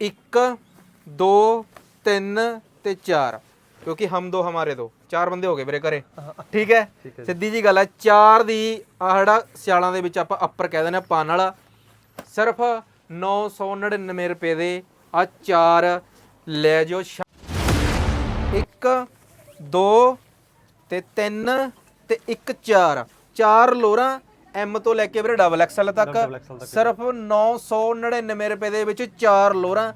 1 2 3 ਤੇ 4 ਕਿਉਂਕਿ ਹਮ ਦੋ ਹਮਾਰੇ ਦੋ। ਚਾਰ ਬੰਦੇ ਹੋ ਗਏ ਵੀਰੇ ਘਰੇ। ਠੀਕ ਹੈ? ਸਿੱਧੀ ਜੀ ਗੱਲ ਹੈ 4 ਦੀ ਆਹ ਜਿਹੜਾ ਸਿਆਲਾਂ ਦੇ ਵਿੱਚ ਆਪਾਂ ਅੱਪਰ ਕਹਿ ਦਿੰਦੇ ਆ ਪਾਣ ਵਾਲਾ। ਸਿਰਫ 999 ਰੁਪਏ ਦੇ ਆ ਚਾਰ ਲੈ ਜਾਓ 1 2 ਤੇ 3 ਤੇ 1 4 ਚਾਰ ਲੋਰਾਂ ਐਮ ਤੋਂ ਲੈ ਕੇ ਵੀਰੇ ਡਬਲ ਐਕਸਲ ਤੱਕ ਸਿਰਫ 999 ਰੁਪਏ ਦੇ ਵਿੱਚ ਚਾਰ ਲੋਰਾਂ।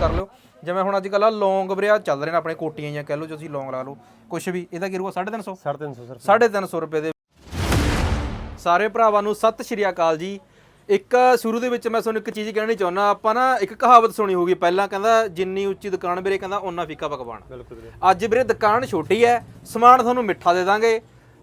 ਕਰ ਲਿਓ। ਜਿਵੇਂ ਹੁਣ ਅੱਜ ਕੱਲ੍ਹ ਲੌਂਗ ਵੀਰੇ ਆ ਚੱਲ ਰਹੇ ਨੇ ਆਪਣੇ ਕੋਟੀਆਂ ਜਾਂ ਕਹਿ ਲਓ ਤੁਸੀਂ ਲੌਂਗ ਲਾ ਲਓ। ਕੁਛ ਵੀ ਇਹਦਾ ਕੀ ਰਹੂਗਾ 350 350 ਸਰ। 350 ਰੁਪਏ ਦੇ। ਸਾਰੇ ਭਰਾਵਾਂ ਨੂੰ ਸਤਿ ਸ਼੍ਰੀ ਅਕਾਲ ਜੀ। ਇੱਕ ਸ਼ੁਰੂ ਦੇ ਵਿੱਚ ਮੈਂ ਤੁਹਾਨੂੰ ਇੱਕ ਚੀਜ਼ ਕਹਿਣੀ ਚਾਹੁੰਦਾ ਆਪਾਂ ਨਾ ਇੱਕ ਕਹਾਵਤ ਸੁਣੀ ਹੋਗੀ ਪਹਿਲਾਂ ਕਹਿੰਦਾ ਜਿੰਨੀ ਉੱਚੀ ਦੁਕਾਨ ਵੀਰੇ ਕਹਿੰਦਾ ਓਨਾ ਫੀਕਾ ਪਕਵਾਨ ਬਿਲਕੁਲ ਅੱਜ ਵੀਰੇ ਦੁਕਾਨ ਛੋਟੀ ਹੈ ਸਮਾਨ ਤੁਹਾਨੂੰ ਮਿੱਠਾ ਦੇ ਦਾਂਗੇ।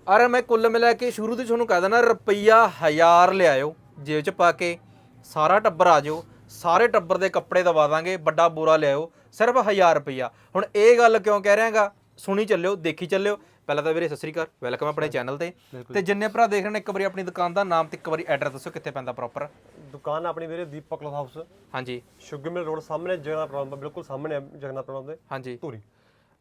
ਅਰ ਮੈਂ ਕੁੱਲ ਮਿਲਾ ਕੇ ਸ਼ੁਰੂ ਤੋਂ ਤੁਹਾਨੂੰ ਕਹਿ ਦੇਣਾ ਰੁਪਈਆ 1000 ਲਿਆਇਓ ਜੇਬ 'ਚ ਪਾ ਕੇ ਸਾਰਾ ਟੱਬਰ ਆ ਜਾਓ ਸਾਰੇ ਟੱਬਰ ਦੇ ਕੱਪੜੇ ਦਵਾ ਦਾਂਗੇ ਵੱਡਾ ਬੋਰਾ ਲਿਆਇਓ ਸਿਰਫ 1000 ਰੁਪਈਆ। ਹੁਣ ਇਹ ਗੱਲ ਕਿਉਂ ਕਹਿ ਰਿਹਾਗਾ? ਸੁਣੀ ਚੱਲਿਓ ਦੇਖੀ ਚੱਲਿਓ। ਪਹਿਲਾਂ ਤਾਂ ਵੀਰੇ ਸਤਿ ਸ੍ਰੀ ਅਕਾਲ ਵੈਲਕਮ ਆਪਣੇ ਚੈਨਲ ਤੇ। ਤੇ ਜਿੰਨੇ ਭਰਾ ਦੇਖ ਰਹੇ ਨੇ ਇੱਕ ਵਾਰੀ ਆਪਣੀ ਦੁਕਾਨ ਦਾ ਨਾਮ ਤੇ ਇੱਕ ਵਾਰੀ ਐਡਰੈਸ ਦੱਸੋ ਕਿੱਥੇ ਪੈਂਦਾ ਪ੍ਰੋਪਰ ਦੁਕਾਨ ਆਪਣੀ ਵੀਰੇ ਦੀਪਕ ਕਲੋਥ ਹਾਊਸ ਹਾਂਜੀ। ਸ਼ੁਗਰ ਮਿਲ ਰੋਡ ਸਾਹਮਣੇ ਜਗਨਾ ਬਿਲਕੁਲ ਸਾਹਮਣੇ ਜਗਨਾ ਦੇ। ਹਾਂਜੀ। ਧੂਰੀ।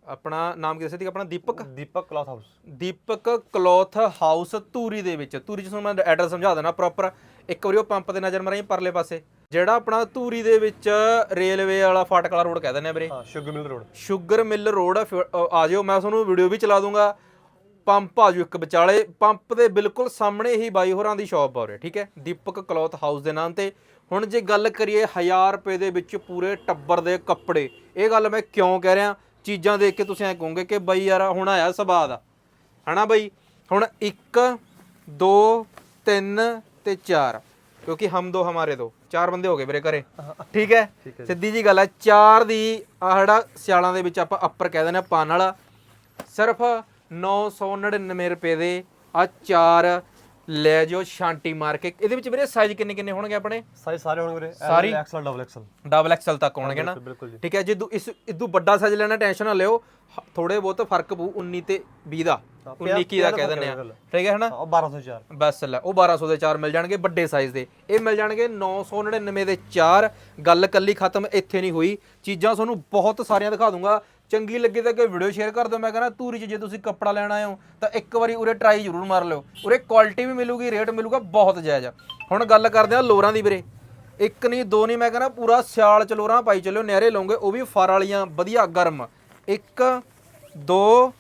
ਆਪਣਾ ਨਾਮ ਕੀ ਦੱਸਿਆ ਸੀ ਆਪਣਾ Deepak? Deepak cloth house. Deepak cloth house Dhuri ਦੇ ਵਿੱਚ। ਧੂਰੀ ਚ ਤੁਹਾਨੂੰ ਮੈਂ ਐਡਰੈਸ ਸਮਝਾ ਦੇਣਾ ਪ੍ਰੋਪਰ ਇੱਕ ਵਾਰੀ ਉਹ ਪੰਪ ਤੇ ਨਜ਼ਰ ਮਾਰੀ ਪਰਲੇ ਪਾਸੇ। ਜਿਹੜਾ ਆਪਣਾ ਧੂਰੀ ਦੇ ਵਿੱਚ ਰੇਲਵੇ ਵਾਲਾ ਫਾਟਕ ਵਾਲਾ ਰੋਡ ਕਹਿ ਦਿੰਦੇ ਆ ਵੀਰੇ। ਹਾਂ sugar mill road sugar mill road ਆ, ਜਾਓ ਮੈਂ ਤੁਹਾਨੂੰ ਵੀਡੀਓ ਵੀ ਚਲਾ ਦੂੰਗਾ। ਪੰਪ ਆ ਜਾਓ ਇੱਕ ਵਿਚਾਲੇ। ਪੰਪ ਦੇ ਬਿਲਕੁਲ ਸਾਹਮਣੇ ਹੀ ਬਾਈ ਹੋਰਾਂ ਦੀ ਸ਼ਾਪ ਆ ਉਰੇ ਠੀਕ ਹੈ? ਦੀਪਕ ਕਲੋਥ ਹਾਊਸ ਦੇ ਨਾਮ ਤੇ। ਹੁਣ ਜੇ ਗੱਲ ਕਰੀਏ 1000 ਰੁਪਏ ਦੇ ਵਿੱਚ ਪੂਰੇ ਟੱਬਰ ਦੇ ਕੱਪੜੇ। ਇਹ ਗੱਲ ਮੈਂ ਕਿਉਂ ਕਹਿ ਰਿਹਾ? ਚੀਜ਼ਾਂ ਦੇਖ ਕੇ ਤੁਸੀਂ ਐ ਕਹੋਗੇ ਕਿ ਬਾਈ ਯਾਰ ਹੁਣ ਆਇਆ ਸਵਾਦ ਆ। ਹਨਾ ਬਾਈ? ਹੁਣ 1 2 3 ਤੇ 4 ਕਿਉਂਕਿ ਹਮ ਦੋ ਹਮਾਰੇ ਦੋ। ਚਾਰ ਬੰਦੇ ਹੋ ਗਏ ਵੀਰੇ ਘਰੇ। ਠੀਕ ਹੈ? ਸਿੱਧੀ ਜੀ ਗੱਲ ਹੈ ਚਾਰ ਦੀ ਆਹ ਜਿਹੜਾ ਸਿਆਲਾਂ ਦੇ ਵਿੱਚ ਆਪਾਂ ਅੱਪਰ ਕਹਿ ਦਿੰਦੇ ਆ ਪਾਣ ਵਾਲਾ। ਸਿਰਫ 999 ਰੁਪਏ ਦੇ ਆ ਚਾਰ ਲੈ ਜਾਓ ਸ਼ਾਂਟੀ ਮਾਰ ਕੇ। ਇਹਦੇ ਵਿੱਚ ਵੀਰੇ ਸਾਈਜ਼ ਕਿੰਨੇ ਕਿੰਨੇ ਹੋਣਗੇ ਆਪਣੇ? ਸਾਈਜ਼ ਸਾਰੇ ਹੋਣਗੇ ਵੀਰੇ। ਸਾਰੀ? XL double XL double XL ਤੱਕ ਹੋਣਗੇ ਨਾ? ਜੀ ਠੀਕ ਹੈ ਜਦੋਂ ਇਸ ਇਦੋਂ ਵੱਡਾ ਸਾਈਜ਼ ਲੈਣਾ ਟੈਨਸ਼ਨ ਨਾ ਲਿਓ। ਥੋੜੇ ਬਹੁਤ ਫ਼ਰਕ ਪਊ 19 ਤੇ 20 ਦਾ। 19 21 ਦਾ ਕਹਿ ਦਿੰਦੇ ਆ। ਠੀਕ ਹੈ ਹਨਾ? ਹਾਂ, ਉਹ 1204 ਬਸ ਲੈ ਉਹ 1200 ਦੇ ਚਾਰ ਮਿਲ ਜਾਣਗੇ ਵੱਡੇ ਸਾਈਜ਼ ਦੇ। ਇਹ ਮਿਲ ਜਾਣਗੇ 999 ਦੇ ਚਾਰ। ਗੱਲ ਕੱਲੀ ਖਤਮ ਇੱਥੇ ਨਹੀਂ ਹੋਈ। ਚੀਜ਼ਾਂ ਤੁਹਾਨੂੰ ਬਹੁਤ ਸਾਰੀਆਂ ਦਿਖਾ ਦੂੰਗਾ। ਚੰਗੀ ਲੱਗੇ ਤਾਂ ਕਿ ਵੀਡੀਓ ਸ਼ੇਅਰ ਕਰ ਦਿਓ। ਮੈਂ ਕਹਿੰਦਾ ਧੂਰੀ 'ਚ ਜੇ ਤੁਸੀਂ ਕੱਪੜਾ ਲੈਣਾ ਆਏ ਹੋ ਤਾਂ ਇੱਕ ਵਾਰੀ ਉਰੇ ਟਰਾਈ ਜ਼ਰੂਰ ਮਾਰ ਲਿਓ। ਉਰੇ ਕੁਆਲਿਟੀ ਵੀ ਮਿਲੂਗੀ ਰੇਟ ਮਿਲੂਗਾ ਬਹੁਤ ਜਾਇਜ਼ ਹੁਣ ਗੱਲ ਕਰਦੇ ਆ ਲੋਰਾਂ ਦੀ ਵੀਰੇ। ਇੱਕ ਨਹੀਂ ਦੋ ਨਹੀਂ ਮੈਂ ਕਹਿੰਦਾ ਪੂਰਾ ਸਿਆਲ ਚ ਲੋਰਾਂ ਪਾਈ ਚੱਲਿਓ ਨਹਿਰੇ ਲਾਉਂਗੇ ਉਹ ਵੀ ਫਰ ਵਾਲੀਆਂ ਵਧੀਆ ਗਰਮ। ਇੱਕ ਦੋ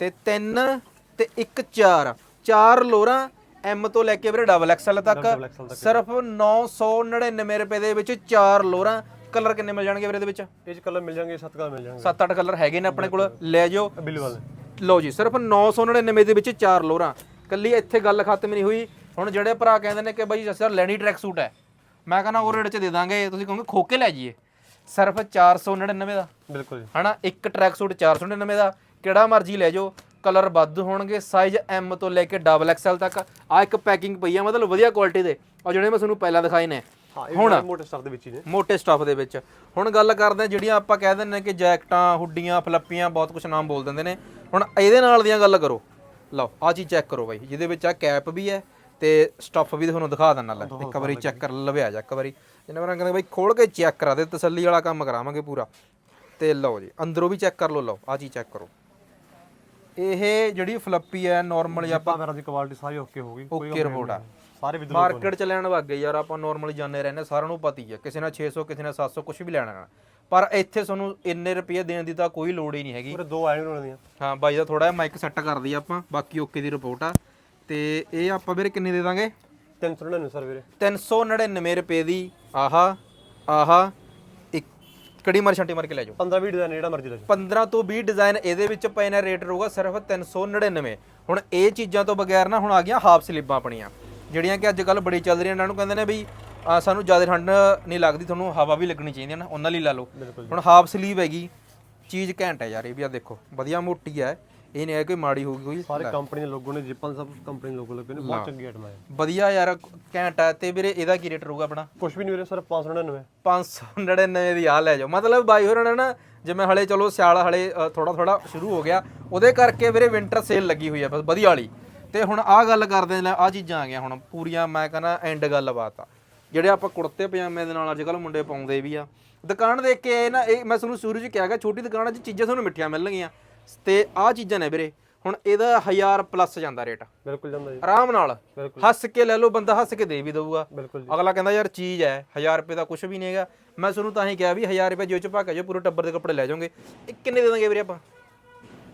ਤੇ ਤਿੰਨ ਤੇ ਇੱਕ ਚਾਰ। ਚਾਰ ਲੋਰਾਂ ਐਮ ਤੋਂ ਲੈ ਕੇ ਵੀਰੇ ਡਬਲ ਐਕਸਲ ਤੱਕ। ਸਿਰਫ 999 ਰੁਪਏ ਦੇ ਵਿੱਚ ਚਾਰ ਲੋਰਾਂ। ਕਲਰ ਕਿੰਨੇ ਮਿਲ ਜਾਣਗੇ ਵੀਰੇ ਦੇ ਵਿੱਚ? ਇਹ ਚ ਕਲਰ ਮਿਲ ਜਾਣਗੇ ਸੱਤ ਕਲਰ ਮਿਲ ਜਾਣਗੇ। 7-8 ਕਲਰ ਹੈਗੇ ਨੇ ਆਪਣੇ ਕੋਲ। ਲੈ ਜਾਓ। ਬਿੱਲੂ ਵਾਲੇ ਲਓ ਜੀ ਸਿਰਫ 999 ਦੇ ਵਿੱਚ ਚਾਰ ਲੋਰਾਂ। ਕੱਲੀ ਇੱਥੇ ਗੱਲ ਖਤਮ ਨਹੀਂ ਹੋਈ। ਹੁਣ ਜਿਹੜੇ ਭਰਾ ਕਹਿੰਦੇ ਨੇ ਕਿ ਬਾਈ ਸਰ ਲੈਣੀ ਟਰੈਕ ਸੂਟ ਹੈ। ਮੈਂ ਕਹਿੰਦਾ ਉਹ ਰੇਟ 'ਚ ਦੇ ਦਾਂਗੇ। ਤੁਸੀਂ ਕਹੋਗੇ ਖੋਕੇ ਲੈ ਜਾਈਏ। ਸਿਰਫ 499 ਦਾ। ਬਿਲਕੁਲ ਜੀ। ਹਨਾ ਇੱਕ ਟਰੈਕ ਸੂਟ 499 ਦਾ। ਕਿਹੜਾ ਮਰਜ਼ੀ ਲੈ ਜਾਓ ਕਲਰ ਵੱਧ ਹੋਣਗੇ ਸਾਈਜ਼ ਐਮ ਤੋਂ ਲੈ ਕੇ ਡਬਲ ਐਕਸਲ ਤੱਕ। ਆ ਇੱਕ ਪੈਕਿੰਗ ਪਈ ਆ ਮਤਲਬ ਵਧੀਆ ਕੁਆਲਿਟੀ ਦੇ। ਆ ਜਿਹੜੇ ਮੈਂ ਤੁਹਾਨੂੰ ਪਹਿਲਾਂ ਦਿਖਾਏ ਨੇ। ਹੁਣ ਮੋਟੇ ਸਟਾਫ ਦੇ ਵਿੱਚ ਹੀ ਨੇ। ਮੋٹے ਸਟਫ ਦੇ ਵਿੱਚ। ਹੁਣ ਗੱਲ ਕਰਦੇ ਆ ਜਿਹੜੀਆਂ ਆਪਾਂ ਕਹਿ ਦਿੰਦੇ ਨੇ ਕਿ ਜੈਕਟਾਂ ਹੁੱਡੀਆਂ ਫਲੱਪੀਆਂ ਬਹੁਤ ਕੁਝ ਨਾਮ ਬੋਲ ਦਿੰਦੇ ਨੇ। ਹੁਣ ਇਹਦੇ ਨਾਲ ਦੀਆਂ ਗੱਲ ਕਰੋ। ਲਓ ਆ ਚੀਜ਼ ਚੈੱਕ ਕਰੋ ਬਾਈ। ਜਿਹਦੇ ਵਿੱਚ ਆ ਕੈਪ ਵੀ ਹੈ ਤੇ ਸਟਫ ਵੀ ਤੁਹਾਨੂੰ ਦਿਖਾ ਦਿੰਨਾ ਲੈ। ਇੱਕ ਵਾਰੀ ਚੈੱਕ ਕਰ ਲਵਿਆ ਜਾ ਇੱਕ ਵਾਰੀ। ਜਿੰਨੇ ਵਾਰ ਕਹਿੰਦੇ ਬਾਈ ਖੋਲ ਕੇ ਚੈੱਕ ਕਰਾ ਦੇ ਤਸੱਲੀ ਵਾਲਾ ਕੰਮ ਕਰਾਵਾਂਗੇ ਪੂਰਾ। ਤੇ ਲਓ ਜੀ ਅੰਦਰੋਂ ਵੀ ਚੈੱਕ ਕਰ ਲਓ ਲਓ ਆ ਚੀਜ਼ ਚੈੱਕ ਕਰੋ। ਇਹ ਜਿਹੜੀ ਫਲੱਪੀ ਹੈ ਨਾਰਮਲ ਜਾਂ ਆਪਾਂ ਵਗੈਰਾ ਦੀ ਕੁਆਲਿਟੀ ਸਾਰੀ ਓਕੇ ਹੋਗੀ ਓਕੇ ਰਿਪੋਰਟ ਆ। ਸਾਰੇ ਵਿਦ ਮਾਰਕੀਟ ਚ ਲੈਣ ਵਗ ਗਏ ਯਾਰ ਆਪਾਂ ਨਾਰਮਲੀ ਜਾਂਦੇ ਰਹਿੰਦੇ ਸਾਰਿਆਂ ਨੂੰ ਪਤਾ ਹੀ ਹੈ। ਕਿਸੇ ਨਾਲ 600 ਕਿਸੇ ਨਾਲ 700 ਕੁਝ ਵੀ ਲੈਣਾ। ਪਰ ਇੱਥੇ ਤੁਹਾਨੂੰ ਇੰਨੇ ਰੁਪਏ ਦੇਣ ਦੀ ਤਾਂ ਕੋਈ ਲੋੜ ਹੀ ਨਹੀਂ ਹੈਗੀ। ਪੂਰੇ ਦੋ ਆਏ ਨੇ ਉਹਨਾਂ ਦੀਆਂ ਹਾਂ ਬਾਈ ਦਾ ਥੋੜਾ ਜਿਹਾ ਮਾਈਕ ਸੈੱਟ ਕਰ ਦਈਏ ਆਪਾਂ ਬਾਕੀ ਓਕੇ ਦੀ ਰਿਪੋਰਟ ਆ। ਤੇ ਇਹ ਆਪਾਂ ਵੀਰੇ ਕਿੰਨੇ ਦੇ ਦਾਂਗੇ? 399 ਸਰ ਵੀਰੇ। 399 ਰੁਪਏ ਦੀ ਆਹਾ ਆਹਾ। ਕੜੀ ਮਾਰ ਛਾਂਟੀ ਮਾਰ ਕੇ ਲੈ ਜਾਓ। 15 20 ਡਿਜ਼ਾਈਨ ਜਿਹੜਾ ਮਰਜ਼ੀ ਲੈ ਜਾਓ। 15 ਤੋਂ 20 ਡਿਜ਼ਾਈਨ ਇਹਦੇ ਵਿੱਚ ਪਏ ਨੇ ਰੇਟ ਰਹੂਗਾ ਸਿਰਫ 399 ਹੁਣ ਇਹ ਚੀਜ਼ਾਂ ਤੋਂ ਬਗੈਰ ਨਾ ਹੁਣ ਆ ਗਈਆਂ ਹਾਫ ਸਲੀਬਾਂ ਆਪਣੀਆਂ। ਜਿਹੜੀਆਂ ਕਿ ਅੱਜ ਕੱਲ ਬੜੀ ਚੱਲ ਰਹੀਆਂ ਇਹਨਾਂ ਨੂੰ ਕਹਿੰਦੇ ਨੇ ਵੀ ਸਾਨੂੰ ਜ਼ਿਆਦਾ ਠੰਡ ਨਹੀਂ ਲੱਗਦੀ ਤੁਹਾਨੂੰ ਹਵਾ ਵੀ ਲੱਗਣੀ ਚਾਹੀਦੀ ਹੈ ਨਾ ਉਹਨਾਂ ਲਈ ਲਾ ਲਓ। ਹੁਣ ਹਾਫ ਸਲੀਵ ਹੈਗੀ ਚੀਜ਼ ਘੈਂਟ ਹੈ ਯਾਰ ਇਹ ਵੀ ਆ ਦੇਖੋ ਵਧੀਆ ਮੋਟੀ ਹੈ। ਇਹ ਨਹੀਂ ਹੈ ਕੋਈ ਮਾੜੀ ਹੋਊਗੀ ਕੋਈ। ਸਾਰੇ ਕੰਪਨੀ ਦੇ ਲੋਗੋ ਨੇ ਜਿੱਪਾਂ ਸਭ ਕੰਪਨੀ ਦੇ ਲੋਗੋ ਲੱਗੇ ਨੇ ਬਹੁਤ ਚੰਗੀ ਆਈਟਮ ਹੈ ਵਧੀਆ ਯਾਰ ਘੈਂਟ ਹੈ ਤੇ ਵੀਰੇ ਇਹਦਾ ਕੀ ਰੇਟ ਰਹੂਗਾ ਆਪਣਾ? ਕੁਝ ਵੀ ਨਹੀਂ ਵੀਰੇ ਸਰ 599 599 ਦੀ ਆ ਲੈ ਜਾਓ। ਮਤਲਬ ਬਾਈ ਹੋਰਾਂ ਨੇ ਨਾ ਜਿਵੇਂ ਹਲੇ ਚਲੋ ਸਿਆਲ ਹਲੇ ਥੋੜਾ ਥੋੜਾ ਸ਼ੁਰੂ ਹੋ ਗਿਆ। ਉਹਦੇ ਕਰਕੇ ਵੀਰੇ ਵਿੰਟਰ ਸੇਲ ਲੱਗੀ ਹੋਈ ਆ ਬਸ ਵਧੀਆ ਵਾਲੀ। ਤੇ ਹੁਣ ਆਹ ਗੱਲ ਕਰਦੇ ਨੇ ਆਹ ਚੀਜ਼ਾਂ ਆ ਗਈਆਂ ਹੁਣ। ਪੂਰੀਆਂ ਮੈਂ ਕਹਿੰਦਾ ਐਂਡ ਗੱਲਬਾਤ ਆ। ਜਿਹੜੇ ਆਪਾਂ ਕੁੜਤੇ ਪਜਾਮੇ ਦੇ ਨਾਲ ਅੱਜ ਕੱਲ ਮੁੰਡੇ ਪਾਉਂਦੇ ਵੀ ਆ। ਦੁਕਾਨ ਦੇਖ ਕੇ ਆਏ ਨਾ ਇਹ ਮੈਂ ਤੁਹਾਨੂੰ ਸ਼ੁਰੂ ਚ ਕਿਹਾ ਗਿਆ ਛੋਟੀ ਦੁਕਾਨ 'ਚ ਚੀਜ਼ਾਂ ਤੁਹਾਨੂੰ ਮਿੱਠੀਆਂ ਮਿਲਣਗੀਆਂ। ਤੇ ਆਹ ਚੀਜ਼ਾਂ ਨੇ ਵੀਰੇ। ਹੁਣ ਇਹਦਾ 1000 ਪਲੱਸ ਜਾਂਦਾ ਰੇਟ ਬਿਲਕੁਲ ਜਾਂਦਾ ਜੀ। ਆਰਾਮ ਨਾਲ। ਹੱਸ ਕੇ ਲੈ ਲਓ ਬੰਦਾ ਹੱਸ ਕੇ ਦੇ ਵੀ ਦਊਗਾ। ਅਗਲਾ ਕਹਿੰਦਾ ਯਾਰ ਚੀਜ਼ ਹੈ 1000 ਰੁਪਏ ਦਾ ਕੁਝ ਵੀ ਨਹੀਂ ਹੈਗਾ। ਮੈਂ ਤੁਹਾਨੂੰ ਤਾਂ ਹੀ ਕਿਹਾ ਵੀ 1000 ਰੁਪਏ ਜੋ ਚ ਕੇ ਜੋ ਪੂਰੇ ਟੱਬਰ ਦੇ ਕੱਪੜੇ ਲੈ ਜਾਓਗੇ। ਇਹ ਕਿੰਨੇ ਦੇ ਦਾਂਗੇ ਵੀਰੇ ਆਪਾਂ?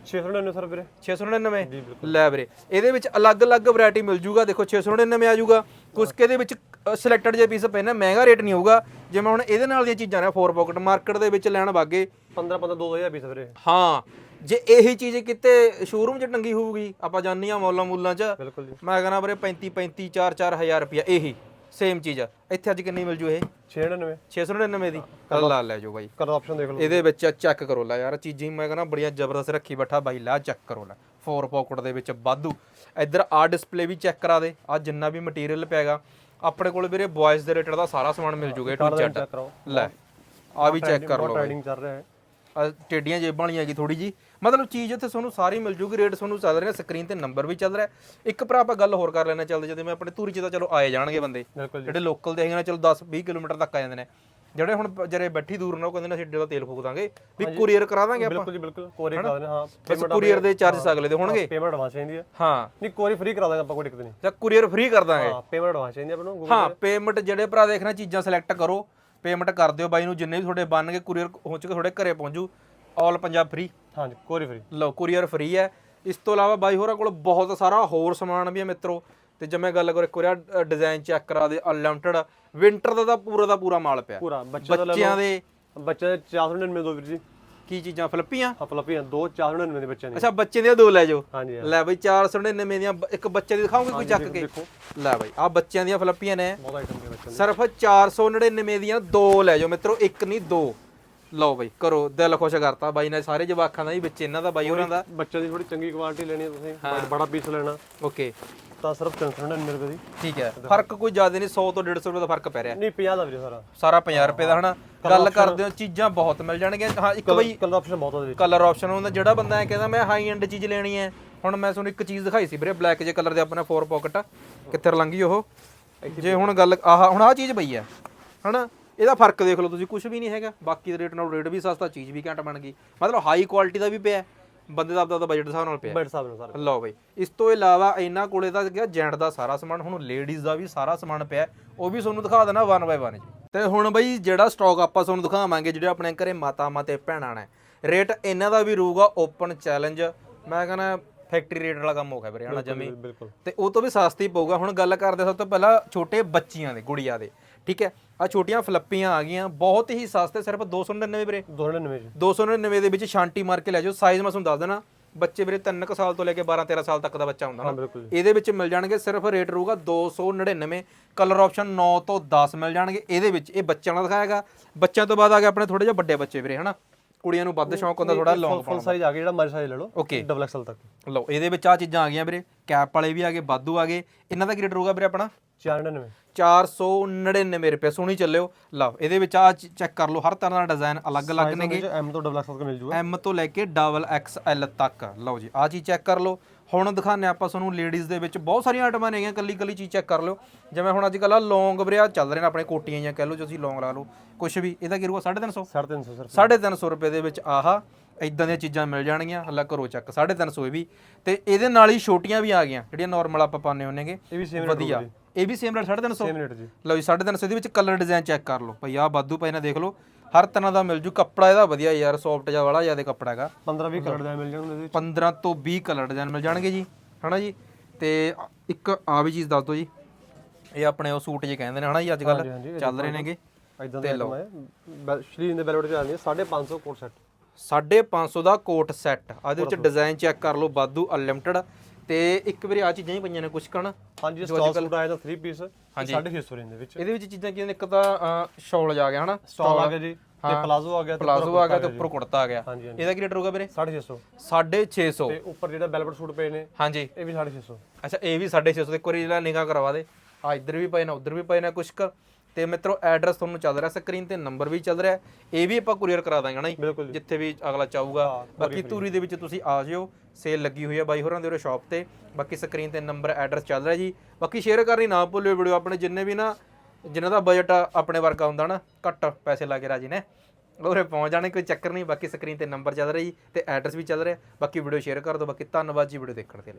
699 ਸਰ ਵੀਰੇ। 699 ਜੀ ਲੈ ਵੀਰੇ ਇਹਦੇ ਵਿੱਚ ਅਲੱਗ-ਅਲੱਗ ਵੈਰਾਈਟੀ ਮਿਲ ਜੂਗਾ। ਦੇਖੋ 699 ਆ ਜੂਗਾ। ਕੁਝ ਕੇ ਦੇ ਵਿੱਚ ਸਿਲੈਕਟਡ ਜੇ ਪੀਸ ਪੈਣਾ ਮਹਿੰਗਾ ਰੇਟ ਨਹੀਂ ਹੋਊਗਾ। ਜਿਵੇਂ ਹੁਣ ਇਹਦੇ ਨਾਲ ਦੀਆਂ ਚੀਜ਼ਾਂ ਨੇ 4 ਪਾਕਟ ਮਾਰਕੀਟ ਦੇ ਵਿੱਚ ਲੈਣ ਵਾਗੇ। 15 15 2000 ਪੀਸ ਵੀਰੇ। ਹਾਂ। ਜੇ ਇਹੀ ਚੀਜ਼ ਕਿਤੇ ਸ਼ੋਰੂਮ 'ਚ ਟੰਗੀ ਹੋਊਗੀ ਆਪਾਂ ਜਾਣੀਆਂ ਮੌਲਾਂ ਮੂਲਾਂ 'ਚ ਬਿਲਕੁਲ ਜੀ। ਮੈਂ ਕਹਿੰਦਾ ਵੀਰੇ 35 35 4 4000 ਰੁਪਿਆ ਇਹੀ ਸੇਮ ਚੀਜ਼ ਆ। ਇੱਥੇ ਅੱਜ ਕਿੰਨੀ ਮਿਲ ਜੂ ਇਹ? 699 699 ਦੀ। ਕੱਲ ਲਾ ਲੈ ਜਾਓ ਬਾਈ। ਕਲਰ ਆਪਸ਼ਨ ਦੇਖ ਲਓ। ਇਹਦੇ ਵਿੱਚ ਚੈੱਕ ਕਰੋ ਲੈ ਯਾਰ ਚੀਜ਼ਾਂ ਮੈਂ ਕਹਿੰਦਾ ਬੜੀਆਂ ਜ਼ਬਰਦਸਤ ਰੱਖੀ ਬੈਠਾ ਬਾਈ ਲਾ ਚੈੱਕ ਕਰੋ ਲੈ। ਫੋਰ ਪਾਕਟ ਦੇ ਵਿੱਚ ਵਾਧੂ। ਇੱਧਰ ਆ ਡਿਸਪਲੇ ਵੀ ਚੈੱਕ ਕਰਾ ਦੇ। ਆ ਜਿੰਨਾ ਵੀ ਮਟੀਰੀਅਲ ਪਿਆਗਾ। ਆਪਣੇ ਕੋਲ ਵੀਰੇ ਬॉयਜ਼ ਦੇ ਰੇਟਡ ਦਾ ਸਾਰਾ ਸਮਾਨ ਮਿਲ ਜੂਗਾ ਟੂ ਕਰਾਓ ਲੈ ਆ ਵੀ ਚੈੱਕ ਕਰ ਲਓ ਟ੍ਰੇਡਿੰਗ ਚੱਲ ਰਿਹਾ ਹੈ। ਆਹ ਟੇਡੀਆਂ ਜੇਬਾਂ ਵਾਲੀ ਹੈਗੀ ਥੋੜੀ ਜੀ ਮਤਲਬ ਚੀਜ਼ ਇੱਥੇ ਤੁਹਾਨੂੰ ਸਾਰੀ ਮਿਲ ਜੂਗੀ ਰੇਟ ਤੁਹਾਨੂੰ ਚੱਲ ਰਿਹਾ ਸਕਰੀਨ ਤੇ ਨੰਬਰ ਵੀ ਚੱਲ ਰਿਹਾ। ਇੱਕ ਭਰਾ ਆਪਾਂ ਗੱਲ ਹੋਰ ਕਰ ਲੈਣਾ ਚੱਲਦੇ ਜਦੋਂ ਮੈਂ ਆਪਣੇ ਧੂਰੀ ਚ ਤਾਂ ਚਲੋ ਆਏ ਜਾਣਗੇ ਬੰਦੇ। ਬਿਲਕੁਲ ਜਿਹੜੇ ਲੋਕਲ ਦੇ ਹੈਗੇ ਨੇ ਚਲੋ 10 20 ਕਿਲੋਮੀਟਰ ਤੱਕ ਆ ਜਾਂਦੇ ਨੇ। ਜਿਹੜੇ ਹੁਣ ਜਿਹੜੇ ਬੈਠੀ ਦੂਰ ਨੇ ਉਹ ਕਹਿੰਦੇ ਨੇ ਅਸੀਂ ਏਡੇ ਦਾ ਤੇਲ ਫੂਕ ਦਾਂਗੇ। ਵੀ ਕੁਰੀਅਰ ਕਰਾ ਦਾਂਗੇ ਆਪਾਂ। ਬਿਲਕੁਲ ਜੀ ਬਿਲਕੁਲ। ਕੋਰੀ ਕਰਾ ਦੇਣਾ ਹਾਂ ਬਸ ਕੁਰੀਅਰ ਦੇ ਚਾਰजेस ਅਗਲੇ ਦੇ ਹੋਣਗੇ। ਪੇਮੈਂਟ ਐਡਵਾਂਸ ਚਾਹੀਦੀ ਹੈ। ਹਾਂ। ਨਹੀਂ ਕੋਰੀ ਫ੍ਰੀ ਕਰਾ ਦਾਂਗੇ ਆਪਾਂ ਕੋਈ ਦਿੱਕਤ ਨਹੀਂ। ਜਾਂ ਕੁਰੀਅਰ ਫ੍ਰੀ ਕਰ ਦਾਂਗੇ। ਹਾਂ ਪੇਮੈਂਟ ਐਡਵਾਂਸ ਚਾਹੀਦੀ ਹੈ ਆਪਾਂ ਨੂੰ ਹਾਂ ਪੇਮੈਂਟ ਜਿਹੜੇ ਭਰਾ ਦੇਖਣਾ ਚੀਜ਼ਾਂ ਸਿਲੈਕਟ ਕਰੋ। ਪੇਮੈਂਟ ਕਰ ਦਿਓ ਬਾਈ ਨੂੰ ਜਿੰਨੇ ਵੀ ਤੁਹਾਡੇ ਬਣਨਗੇ ਕੁਰੀਅਰ ਪਹੁੰਚ ਕੇ ਤੁਹਾਡੇ ਘਰੇ ਪਹੁੰਚੂ। ਆਲ ਪੰਜਾਬ ਫ੍ਰੀ ਹਾਂਜੀ ਕੋਰੀ ਫ੍ਰੀ ਲਓ ਕੁਰੀਅਰ ਫ੍ਰੀ ਹੈ। ਇਸ ਤੋਂ ਇਲਾਵਾ ਬਾਈ ਹੋਰਾਂ ਕੋਲ ਬਹੁਤ ਸਾਰਾ ਹੋਰ ਸਮਾਨ ਵੀ ਹੈ ਮਿੱਤਰੋ। ਤੇ ਜਿਵੇਂ ਗੱਲ ਕਰੋ ਕੁਰੀਅਰ ਡਿਜ਼ਾਈਨ ਚੈੱਕ ਕਰਾ ਦੇ ਅਨਲਿਮਟਿਡ ਵਿੰਟਰ ਦਾ ਤਾਂ ਪੂਰਾ ਦਾ ਪੂਰਾ ਮਾਲ ਪਿਆ। ਪੂਰਾ ਦਾ ਬੱਚਿਆਂ ਦੇ ਲਓ ਬੱਚੇ ਦੇ 499 ਦੋ ਵੀਰ ਜੀ। ਕੀ ਚੀਜ਼ਾਂ ਫਲੱਪੀਆਂ? ਫਲਪੀਆਂ ਦੋ 499 ਦੇ ਬੱਚਿਆਂ ਦੀ ਅੱਛਾ ਬੱਚੇ ਦੀਆਂ ਦੋ ਲੈ ਜਾਓ। ਹਾਂਜੀ। ਲੈ ਬਈ 499 ਦੀਆਂ ਇੱਕ ਬੱਚੇ ਦੀ ਦਿਖਾਓਗੇ ਕੋਈ ਚੱਕ ਕੇ? ਦੇਖੋ। ਲੈ ਬਈ ਆ ਬੱਚਿਆਂ ਦੀਆਂ ਫਲੱਪੀਆਂ ਨੇ। ਬੱਚਿਆਂ ਸਿਰਫ 499 ਦੀਆਂ ਦੋ ਲੈ ਜਾਓ ਮਿੱਤਰੋ ਇੱਕ ਨਹੀਂ ਦੋ। ਲਓ ਬਈ ਕਰੋ ਦਿਲ ਖੁਸ਼ ਕਰਤਾ ਬਾਈ ਨੇ ਸਾਰੇ ਜਵਾਕਾਂ ਦਾ ਹੀ ਵਿੱਚ ਇਹਨਾਂ ਦਾ ਬਾਈ ਹੋਰਾਂ ਦਾ। ਦੀ ਬੱਚੇ ਦੀ ਥੋੜੀ ਚੰਗੀ ਕੁਆਲਿਟੀ ਲੈਣੀ ਤੁਸੀਂ ਬੜਾ ਪੀਸ ਲੈਣਾ। ਓਕੇ ਤਾਂ ਸਿਰਫ 399 ਰੁਪਏ ਦੀ। ਠੀਕ ਹੈ। ਫ਼ਰਕ ਕੋਈ ਜ਼ਿਆਦਾ ਨਹੀਂ 100 ਤੋਂ 150 ਰੁਪਏ ਦਾ ਫ਼ਰਕ ਪੈ ਰਿਹਾ। ਨਹੀਂ 50 ਦਾ ਵੀਰੇ ਸਾਰਾ। ਸਾਰਾ 50 ਰੁਪਏ ਦਾ ਹਨਾ? ਗੱਲ ਕਰਦੇ ਹੋ ਚੀਜ਼ਾਂ ਬਹੁਤ ਮਿਲ ਜਾਣਗੀਆਂ। ਹਾਂ ਇੱਕ ਬਈ ਕਲਰ ਆਪਸ਼ਨ ਬਹੁਤ ਆ ਦੇ ਵਿੱਚ। ਕਲਰ ਆਪਸ਼ਨ ਹੁੰਦਾ ਜਿਹੜਾ ਬੰਦਾ ਇਹ ਕਹਿੰਦਾ ਮੈਂ ਹਾਈ ਐਂਡ ਚੀਜ਼ ਲੈਣੀ ਹੈ। ਹੁਣ ਮੈਂ ਤੁਹਾਨੂੰ ਇੱਕ ਚੀਜ਼ ਦਿਖਾਈ ਸੀ ਵੀਰੇ ਬਲੈਕ ਜੇ ਕਲਰ ਦੇ ਆਪਣਾ 4 ਪਾਕਟ ਕਿੱਥੇ ਲੰਗੀ ਉਹ? ਜੇ ਹੁਣ ਗੱਲ ਆਹ ਹੁਣ ਆਹ ਚੀਜ਼ ਪਈ ਹੈ ਹਨਾ? ਇਹਦਾ ਫ਼ਰਕ ਦੇਖ ਲਓ ਤੁਸੀਂ ਕੁਝ ਵੀ ਨਹੀਂ ਹੈਗਾ। ਬਾਕੀ ਦੇ ਰੇਟ ਨਾਲ ਰੇਟ ਵੀ ਸਸਤਾ ਚੀਜ਼ ਵੀ ਘੱਟ ਬਣ ਗਈ। ਮਤਲਬ ਹਾਈ ਕੁਆਲਿਟੀ ਦਾ ਵੀ ਪਿਆ। ਬੰਦੇ ਦਾ ਆਪਦਾ ਬਜਟ ਦੇ ਹਿਸਾਬ ਨਾਲ ਪਿਆ। ਬੈਡ ਸਾਹਿਬ ਨੂੰ ਸਾਰਾ ਲਓ ਬਈ ਇਸ ਤੋਂ ਇਲਾਵਾ ਇਹਨਾਂ ਕੋਲੇ ਤਾਂ ਗਿਆ ਜੈਂਟ ਦਾ ਸਾਰਾ ਸਮਾਨ ਹੁਣ ਲੇਡੀਜ਼ ਦਾ ਵੀ ਸਾਰਾ ਸਮਾਨ ਪਿਆ। ਉਹ ਵੀ ਤੁਹਾਨੂੰ ਦਿਖਾ ਦੇਣਾ ਵਨ ਬਾਈ ਵਨ ਜੀ ਤੇ ਹੁਣ ਬਈ ਜਿਹੜਾ ਸਟਾਕ ਆਪਾਂ ਤੁਹਾਨੂੰ ਦਿਖਾਵਾਂਗੇ ਜਿਹੜੇ ਆਪਣੇ ਘਰੇ ਮਾਤਾਵਾਂ ਤੇ ਭੈਣਾਂ ਨੇ ਰੇਟ ਇਹਨਾਂ ਦਾ ਵੀ ਰਹੂਗਾ ਓਪਨ ਚੈਲੰਜ ਮੈਂ ਕਹਿੰਦਾ ਫੈਕਟਰੀ ਰੇਟ ਵਾਲਾ ਕੰਮ ਹੋ ਗਿਆ ਵੀਰੇ ਹਨਾ ਜਮੀ। ਬਿਲਕੁਲ। ਤੇ ਉਹ ਤੋਂ ਵੀ ਸਸਤੀ ਪਊਗਾ। ਹੁਣ ਗੱਲ ਕਰਦੇ ਸਭ ਤੋਂ ਪਹਿਲਾਂ ਛੋਟੇ ਬੱਚੀਆਂ ਦੇ ਗੁੜੀਆਂ ਦੇ ਠੀਕ ਹੈ? ਆ ਛੋਟੀਆਂ ਫਲੱਪੀਆਂ ਆ ਗਈਆਂ ਬਹੁਤ ਹੀ ਸਸਤੇ ਸਿਰਫ 299 ਵੀਰੇ। 299 ਜੀ। 299 ਦੇ ਵਿੱਚ ਸ਼ਾਂਟੀ ਮਾਰ ਕੇ ਲੈ ਜਾਓ। ਸਾਈਜ਼ ਮੈਂ ਤੁਹਾਨੂੰ ਦੱਸ ਦੇਣਾ ਬੱਚੇ ਵੀਰੇ 3 ਕੁ ਸਾਲ ਤੋਂ ਲੈ ਕੇ 12 13 ਸਾਲ ਤੱਕ ਦਾ ਬੱਚਾ ਹੁੰਦਾ ਨਾ ਬਿਲਕੁਲ ਇਹਦੇ ਵਿੱਚ ਮਿਲ ਜਾਣਗੇ ਸਿਰਫ ਰੇਟ ਰਹੂਗਾ 299 ਕਲਰ ਆਪਸ਼ਨ 9 ਤੋਂ 10 ਮਿਲ ਜਾਣਗੇ। ਇਹਦੇ ਵਿੱਚ ਇਹ ਬੱਚਿਆਂ ਦਾ ਦਿਖਾਏਗਾ ਬੱਚਿਆਂ ਤੋਂ ਬਾਅਦ ਆ ਗਏ ਆਪਣੇ ਥੋੜੇ ਜਿਹਾ ਵੱਡੇ ਬੱਚੇ ਵੀਰੇ ਹਨਾ? ਕੁੜੀਆਂ ਨੂੰ ਵੱਧ ਸ਼ੌਂਕ ਹੁੰਦਾ ਥੋੜਾ ਲੌਂਗ ਫੁੱਲ ਸਾਈਜ਼ ਆ ਗਿਆ ਜਿਹੜਾ ਮਰਜ਼ੀ ਸਾਈਜ਼ ਲੈ ਲਓ ਓਕੇ ਡਬਲ ਐਕਸਲ ਤੱਕ। ਲਓ ਇਹਦੇ ਵਿੱਚ ਆ ਚੀਜ਼ਾਂ ਆ ਗਈਆਂ ਵੀਰੇ ਕੈਪ ਵਾਲੇ ਵੀ ਆ ਗਏ ਵਾਧੂ ਆ ਗਏ। ਇਹਨਾਂ ਦਾ ਕੀ ਰੇਟ ਰਹੂਗਾ ਵੀਰੇ ਆਪਣਾ? 499 499 ਰੁਪਏ ਸੁਣੀ ਚੱਲਿਓ। ਲਓ ਇਹਦੇ ਵਿੱਚ ਆ ਚੈੱਕ ਕਰ ਲਓ ਹਰ ਤਰ੍ਹਾਂ ਦਾ ਡਿਜ਼ਾਈਨ ਅਲੱਗ-ਅਲੱਗ ਨੇਗੇ। ਐਮ ਤੋਂ ਡਬਲ ਐਕਸਲ ਤੱਕ ਮਿਲ ਜੂਗਾ। ਐਮ ਤੋਂ ਲੈ ਕੇ ਡਬਲ ਐਕਸਐਲ ਤੱਕ। ਲਓ ਜੀ ਆ ਚੀਜ਼ ਚੈੱਕ ਕਰ ਲਓ। ਹੁਣ ਦਿਖਾਣੇ ਆਪਾਂ ਤੁਹਾਨੂੰ ਲੇਡੀਜ਼ ਦੇ ਵਿੱਚ ਬਹੁਤ ਸਾਰੀਆਂ ਆਈਟਮਾਂ ਨੇਗੀਆਂ ਕੱਲੀ ਕੱਲੀ ਚੀਜ਼ ਚੈੱਕ ਕਰ ਲਿਓ। ਜਿਵੇਂ ਹੁਣ ਅੱਜ ਕੱਲ੍ਹ ਆ ਲੌਂਗ ਵੀਰੇ ਆਹ ਚੱਲ ਰਹੇ ਨੇ ਆਪਣੇ ਕੋਟੀਆਂ ਜਾਂ ਕਹਿ ਲਓ ਤੁਸੀਂ ਲੌਂਗ ਲਾ ਲਓ। ਕੁਝ ਵੀ ਇਹਦਾ ਕੀ ਰਹੂਗਾ 350 350 ਸਰ। 350 ਰੁਪਏ ਦੇ ਵਿੱਚ ਆਹ ਇਦਾਂ ਦੀਆਂ ਚੀਜ਼ਾਂ ਮਿਲ ਜਾਣਗੀਆਂ। ਹੱਲਾ ਕਰੋ ਚੱਕ 350 ਇਹ ਵੀ। ਤੇ ਇਹਦੇ ਨਾਲ ਹੀ ਛੋਟੀਆਂ ਵੀ ਆ ਗਈਆਂ ਜਿਹੜੀਆਂ ਨਾਰਮਲ ਆਪਾਂ ਪਾਉਂਦੇ ਹੁੰਨੇਗੇ ਇਹ ਵੀ ਸੇਮ ਵਧੀਆ। ਇਹ ਵੀ ਸੇਮ ਰੇਟ 350 ਸੇਮ ਰੇਟ ਜੀ। ਲਓ ਜੀ 350 ਦੇ ਵਿੱਚ ਕਲਰ ਡਿਜ਼ਾਈਨ ਚੈੱਕ ਕਰ ਲਓ। ਭਈ ਆਹ ਬਾਦੂ ਪਏ ਨੇ ਦੇਖ ਲਓ। ਹਰ ਤਰ੍ਹਾਂ ਦਾ ਮਿਲ ਜੂ। ਕੱਪੜਾ ਇਹਦਾ ਵਧੀਆ ਯਾਰ ਸੌਫਟ ਜਿਹਾ ਵਾਲਾ ਜ਼ਿਆਦਾ ਕੱਪੜਾ ਹੈਗਾ। 15 20 ਕਲਰ ਦਾ ਮਿਲ ਜਾਣਗੇ ਇਹਦੇ ਵਿੱਚ। 15 ਤੋਂ 20 ਕਲਰ ਡਿਜ਼ਾਈਨ ਮਿਲ ਜਾਣਗੇ ਜੀ ਹਨਾ ਜੀ? ਤੇ ਇੱਕ ਆ ਵੀ ਚੀਜ਼ ਦੱਸ ਦਿਓ ਜੀ। ਇਹ ਆਪਣੇ ਉਹ ਸੂਟ ਜੇ ਕਹਿੰਦੇ ਨੇ ਹਨਾ ਜੀ ਅੱਜ ਕੱਲ ਚੱਲ ਰਹੇ ਨੇਗੇ। ਇਦਾਂ ਦਾ ਆਈਟਮ ਹੈ। ਬੈ- ਸ਼੍ਰੀ ਦੇ ਬੈਲਟ ਚ ਆ ਰਹੀ ਹੈ 550 ਕੋਟ ਸੈਟ 550 ਦਾ ਕੋਟ ਸੈੱਟ ਇਹਦੇ ਵਿੱਚ ਡਿਜ਼ਾਈਨ ਚੈੱਕ ਕਰ ਲਓ ਬਾਦੂ ਅਨਲਿਮਟਿਡ ਤੇ ਇੱਕ ਵਾਰੀ ਆ ਚੀਜ਼ਾਂ ਹੀ ਪਈਆਂ ਨੇ ਕੁਛ ਕਣ ਹਾਂਜੀ ਸਟਾਕ ਸੂਟ ਆਇਆ ਤਾਂ 3 ਪੀਸ ਹਾਂਜੀ। 650 ਰੇਂਜ ਦੇ ਵਿੱਚ। ਇਹਦੇ ਵਿੱਚ ਚੀਜ਼ਾਂ ਕੀ ਨੇ? ਇੱਕ ਤਾਂ ਸ਼ਾਲ ਜਾ ਗਿਆ ਹਨਾ? ਸਟਾਲ ਆ ਗਿਆ ਜੀ ਤੇ ਪਲਾਜ਼ੋ ਆ ਗਿਆ ਤੇ ਪਲਾਜ਼ੋ ਆ ਗਿਆ ਤੇ ਉੱਪਰ ਕੁੜਤਾ ਆ ਗਿਆ। ਇਹਦਾ ਕੀ ਰੇਟ ਰਹੂਗਾ ਵੀਰੇ? 650 650 ਤੇ ਉੱਪਰ ਜਿਹੜਾ ਬੈਲਟ ਸੂਟ ਪਏ ਨੇ ਹਾਂਜੀ। ਇਹ ਵੀ 650 ਅੱਛਾ ਇਹ ਵੀ 650 ਦੇ ਇੱਕ ਵਾਰੀ ਜਿਹੜਾ ਨਿਗਾਹ ਕਰਵਾ ਦੇ। ਆ ਇੱਧਰ ਵੀ ਪਏ ਨੇ ਉੱਧਰ ਵੀ ਪਏ ਨੇ ਕੁਛ ਕੁ। ਤੇ ਮਿੱਤਰੋ ਐਡਰੈਸ ਤੁਹਾਨੂੰ ਚੱਲ ਰਿਹਾ ਸਕਰੀਨ ਤੇ ਨੰਬਰ ਵੀ ਚੱਲ ਰਿਹਾ ਇਹ ਵੀ ਆਪਾਂ ਕੁਰੀਅਰ ਕਰਾ ਦਾਂਗੇ ਨਾ ਜੀ? ਜਿੱਥੇ ਵੀ ਅਗਲਾ ਚਾਹੂਗਾ। ਬਾਕੀ ਧੂਰੀ ਦੇ ਵਿੱਚ ਤੁਸੀਂ ਆ ਜਿਓ। ਸੇਲ ਲੱਗੀ ਹੋਈ ਹੈ ਬਾਈ ਹੋਰਾਂ ਦੇ ਉਰੇ ਸ਼ਾਪ ਤੇ। ਬਾਕੀ ਸਕਰੀਨ ਤੇ ਨੰਬਰ ਐਡਰੈਸ ਚੱਲ ਰਿਹਾ ਜੀ। ਬਾਕੀ ਸ਼ੇਅਰ ਕਰਨੀ ਨਾ ਭੁੱਲਿਓ ਵੀਡੀਓ ਆਪਣੇ ਜਿੰਨੇ ਵੀ ਨਾ ਜਿਨ੍ਹਾਂ ਦਾ ਬਜਟ ਆਪਣੇ ਵਰਗਾ ਹੁੰਦਾ ਨਾ ਘੱਟ ਪੈਸੇ ਲਾ ਕੇ ਰਾਜੀ ਨੇ। ਉਹਰੇ ਪਹੁੰਚ ਜਾਣੇ ਕੋਈ ਚੱਕਰ ਨਹੀਂ। ਬਾਕੀ ਸਕਰੀਨ ਤੇ ਨੰਬਰ ਚੱਲ ਰਿਹਾ ਜੀ ਤੇ ਐਡਰੈਸ ਵੀ ਚੱਲ ਰਿਹਾ। ਬਾਕੀ ਵੀਡੀਓ ਸ਼ੇਅਰ ਕਰ ਦਿਓ। ਬਾਕੀ ਧੰਨਵਾਦ ਜੀ ਵੀਡੀਓ ਦੇਖਣ ਦੇ ਲਈ।